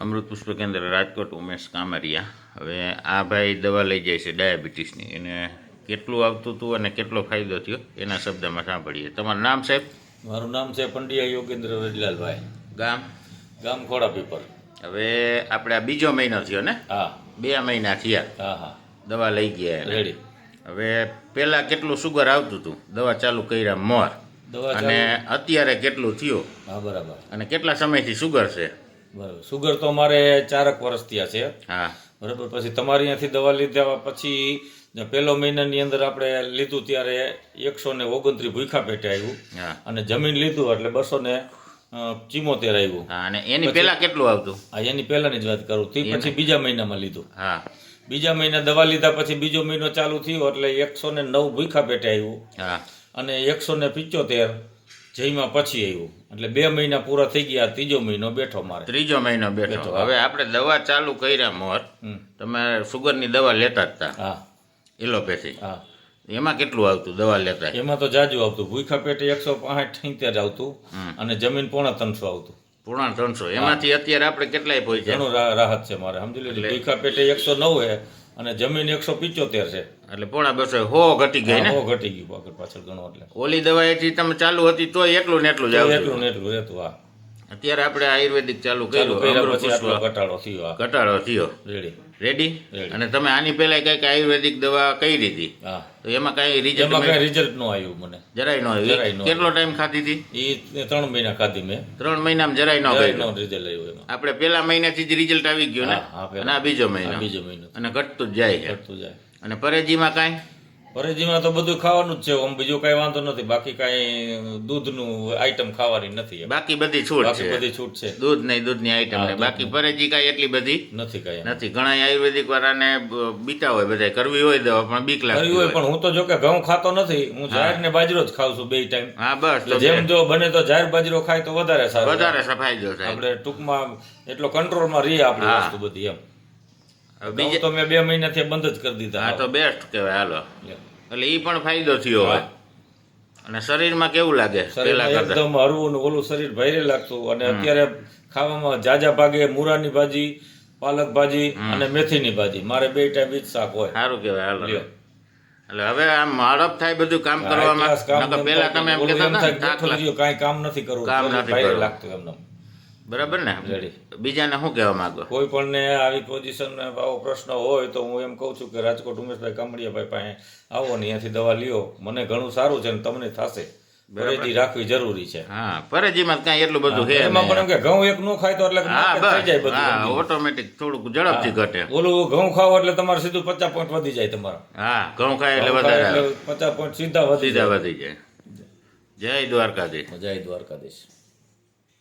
અમૃત પુષ્પ કેન્દ્ર રાજકોટ ઉમેશ કામરિયા. હવે આ ભાઈ દવા લઈ જાય છે ડાયાબિટીસની. એને કેટલું આવતું હતું અને કેટલો ફાયદો થયો એના શબ્દમાં સાંભળીએ. તમારું નામ સાહેબ? મારું નામ છે પંડ્યા યોગેન્દ્ર રજલાલભાઈ. ગામ? ગામ ખોડા પીપર. હવે આપણે આ બીજો મહિનો થયો ને? હા. બે મહિના થયા. હા હા. દવા લઈ ગયા. રેડી હવે પહેલાં કેટલું સુગર આવતું હતું? દવા ચાલુ કર્યા મોર. દવા અને અત્યારે કેટલું થયું? હા બરાબર. અને કેટલા સમયથી સુગર છે? બરાબર. સુગર તો મારે ચારક વર્ષ થયા છે. હા. બરાબર. પછી તમારી ત્યાંથી દવા લીધા પછી પહેલો મહિનાની અંદર આપણે લીધું ત્યારે એકસો ને ઓગણત્રીસ ભૂખા પેટે આવ્યું. અને જમીન લીધું એટલે બસો ને ચીમોતેર આવ્યું. હા અને એની પહેલા કેટલું આવતું? હા એની પહેલાની જ વાત કરું. તે પછી બીજા મહિનામાં લીધું. હા. બીજા મહિના દવા લીધા પછી બીજો મહિનો ચાલુ થયો એટલે એકસો ને નવ ભૂખા પેટે આવ્યું. હા. અને એકસો ને પિચોતેર જયમાં પછી આવ્યું. એટલે બે મહિના પૂરા થઈ ગયા ત્રીજો મહિનો બેઠો મારે. ત્રીજો મહિનો બેઠો. હવે આપણે દવા ચાલુ કર્યા મોર. તમે સુગરની દવા લેતા જ હતા હા. એલોપેથી. હા. એમાં કેટલું આવતું દવા લેતા? એમાં તો જાજુ આવતું. ભૂખા પેટે એકસો પાંઠ ઠીંતેર આવતું અને જમીન પોણા ત્રણસો આવતું. પૂર્ણ ત્રણસો. એમાંથી અત્યારે આપણે કેટલાય પહોંચ્યા ઘણું રાહત છે મારે. સમજી લીધું ભૂખા પેટે એકસો નવ અને જમીન એકસો પિચોતેર છે. એટલે પોણા બસો હો ઘટી ગઈ ને? હો ઘટી ગયું આગળ પાછળ ગણો એટલે. ઓલી દવા એથી તમે ચાલુ હતી તોય એટલું ને એટલું જ એટલું ને એટલું રહેતું હા. અત્યારે આપણે આયુર્વેદિક ચાલુ કર્યું ઘટાડો થયો ઘટાડો થયો. રેડી. રેડી અને તમે આની પહેલા કંઈક આયુર્વેદિક દવા કઈ દીધી? તો એમાં કઈ રિઝલ્ટ કઈ રિઝલ્ટ નો આવ્યું મને. જરાય નો આવ્યું. કેટલો ટાઈમ ખાધી હતી? એ ત્રણ મહિના ખાધી મેં. ત્રણ મહિનામાં જરાય નો નો રિઝલ્ટ આવ્યું આપણે પેલા મહિનાથી જ રિઝલ્ટ આવી ગયું ને. અને આ બીજો મહિનો. બીજો મહિનો. અને ઘટતું જ જાય ઘટતું જાય. અને પરેજીમાં કાંઈ? પરેજીમાં તો બધું ખાવાનું જ છે આમ બીજો કઈ વાંધો નથી બાકી કઈ દૂધનું આઈટમ ખાવાની નથી બાકી બધી છૂટ બાકી બધી છૂટ છે. દૂધ નહીં દૂધની આઈટમ નહીં. બાકી પરેજી કઈ એટલી બધી નથી કઈ નથી. ઘણા આયુર્વેદિક વાળાને બીતા હોય બધા કરવી હોય દવા પણ બીક લાગે કરવી હોય પણ હું તો જો કે ઘઉં ખાતો નથી. હું જાહેર ને બાજરો જ ખાઉં છું બે ટાઈમ. હા બસ જેમ જો બને તો જાહેર બાજરો ખાય તો વધારે સારું વધારે સફાઈ જો આપણે ટૂંકમાં એટલો કંટ્રોલમાં રહીએ આપણે વસ્તુ બધી એમ. બીજે તો મેં બે મહિનાથી બંધ જ કરી દીધા. હા તો બેસ્ટ કહેવાય હાલો. એટલે એ પણ ફાયદો થયો હોય. અને શરીરમાં કેવું લાગે પેલા એકદમ હરવું ને ઓલું શરીર ભારે લાગતું. અને અત્યારે ખાવામાં જાજા ભાગે મૂરાની ભાજી પાલક ભાજી અને મેથીની ભાજી. મારે બે ટાઈમ ઈ શાક હોય. સારું કહેવાય હાલો. એટલે હવે આમ હડપ થાય બધું કામ કરવામાં? પેલા તમે એમ કહેતા કામ નથી કરવું. કામ નથી લાગતું એમને. બરાબર ને? બીજાને શું કહેવા માંગો? કોઈ પણ ને આવી પોઝિશન આવો પ્રશ્ન હોય તો હું એમ કહું છું કે રાજકોટ ઉમેશભાઈ કામડિયાભાઈ પાસે આવો ને અહીંયાથી દવા લ્યો. મને ઘણું સારું છે ને તમને થશે. પરેજી રાખવી જરૂરી છે. હા પરેજીમાં કાંઈ એટલું બધું છે એમાં પણ એમ કે ઘઉં એક નો ખાય તો એટલે થઈ જાય બધું ઓટોમેટિક થોડુંક ઝડપથી ઘટે. ઓલું ઘઉં ખાવ એટલે તમારે સીધું પચાસ પોઈન્ટ વધી જાય તમારા. હા ઘઉં ખાય એટલે વધારે પચાસ પોઈન્ટ સીધા વધી સીધા જાય. વધી જાય. જય દ્વારકાધીશ. જય દ્વારકાધીશ.